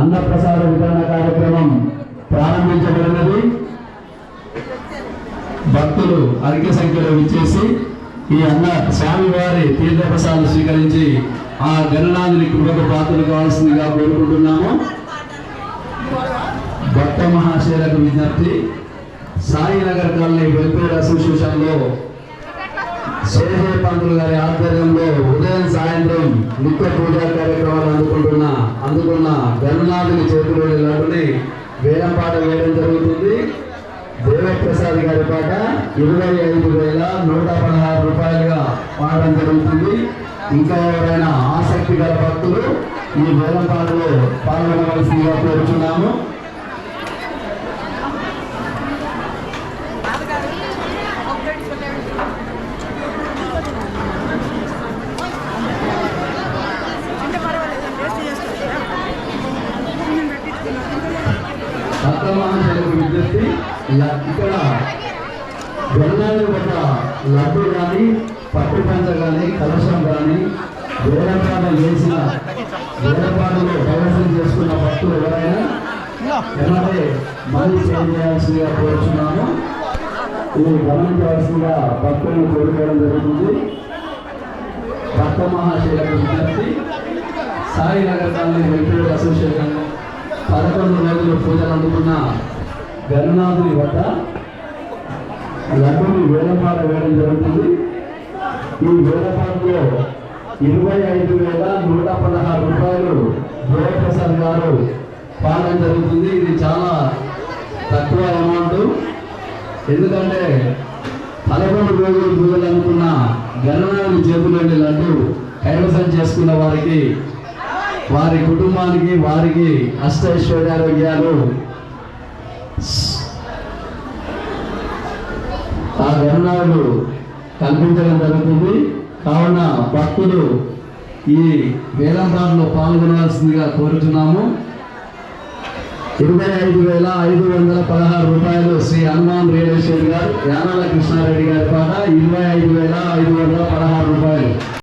అన్నప్రసాద వితరణ కార్యక్రమం ప్రారంభించబడినది. భక్తులు అధిక సంఖ్యలో విచ్చేసి ఈ అన్న స్వామివారి తీర్థప్రసాదం స్వీకరించి ఆ గణనాథుని కృపకు పాత్రలు కావాల్సిందిగా కోరుకుంటున్నాము. భక్త మహాశైలకు విజ్ఞప్తి సాయినగర్ కాలనీ వెల్ఫేర్ అసోసియేషన్లో శేషే పంతులు గారి ఆధ్వర్యంలో ఉదయం సాయంత్రం నిత్య పూజ అందుకున్న చేతిలో చేతిలోని లడ్డుని వేలంపాట వేయడం జరుగుతుంది. దేవప్రసాద్ గారి పాట ఇరవై ఐదు వేల నూట పదహారు రూపాయలుగా పాడడం జరుగుతుంది. ఇంకా ఎవరైనా ఆసక్తి గల భక్తులు ఈ వేలంపాటలో పాల్గొనవలసిందిగా కోరుచున్నాము భక్త విజ్ఞప్తి ఇక్కడ గణనాథుని ఒక లడ్డు కానీ పట్టు పంచ కానీ కలశం కానీ వేలపాటలు చేసిన వేలపాటలో ప్రవేశం చేసుకున్న భక్తులు ఎవరైనా వెంటనే మళ్ళీ చేయాల్సిందిగా కోరుచున్నాము. ఇది గమనించవలసిందిగా భక్తులను కోరుకోవడం జరుగుతుంది. భక్త మహాశైలకు విజ్ఞప్తి సాయి నగర్ కాలనీ వెంకటేశ్వర అసోసియేషన్ పదకొండు రోజులు పూజలు అందుకున్న గరునాథుని వద్ద లడ్డుని వేలపాట వేయడం జరుగుతుంది. ఈ వేలపాటలో ఇరవై ఐదు వేల నూట పదహారు రూపాయలు జయప్రసాద్ గారు పాడడం జరుగుతుంది. ఇది చాలా తక్కువ అమౌంట్. ఎందుకంటే పదకొండు రోజులు పూజలు అనుకున్న గణనాథుని చేతులు లడ్డు కైవసం చేసుకున్న వారికి వారి కుటుంబానికి వారికి అష్టైశ్వర్యారోగ్యాలు ఆ గణనాలు కల్పించడం జరుగుతుంది. కావున భక్తులు ఈ వేలంపాటలో పాల్గొనవలసిందిగా కోరుతున్నాము ఇరవై ఐదు వేల ఐదు వందల పదహారు రూపాయలు శ్రీ హనుమాన్ రియల్ ఎస్టేట్ గారు యానాల కృష్ణారెడ్డి గారి పాట ఇరవై ఐదు వేల ఐదు వందల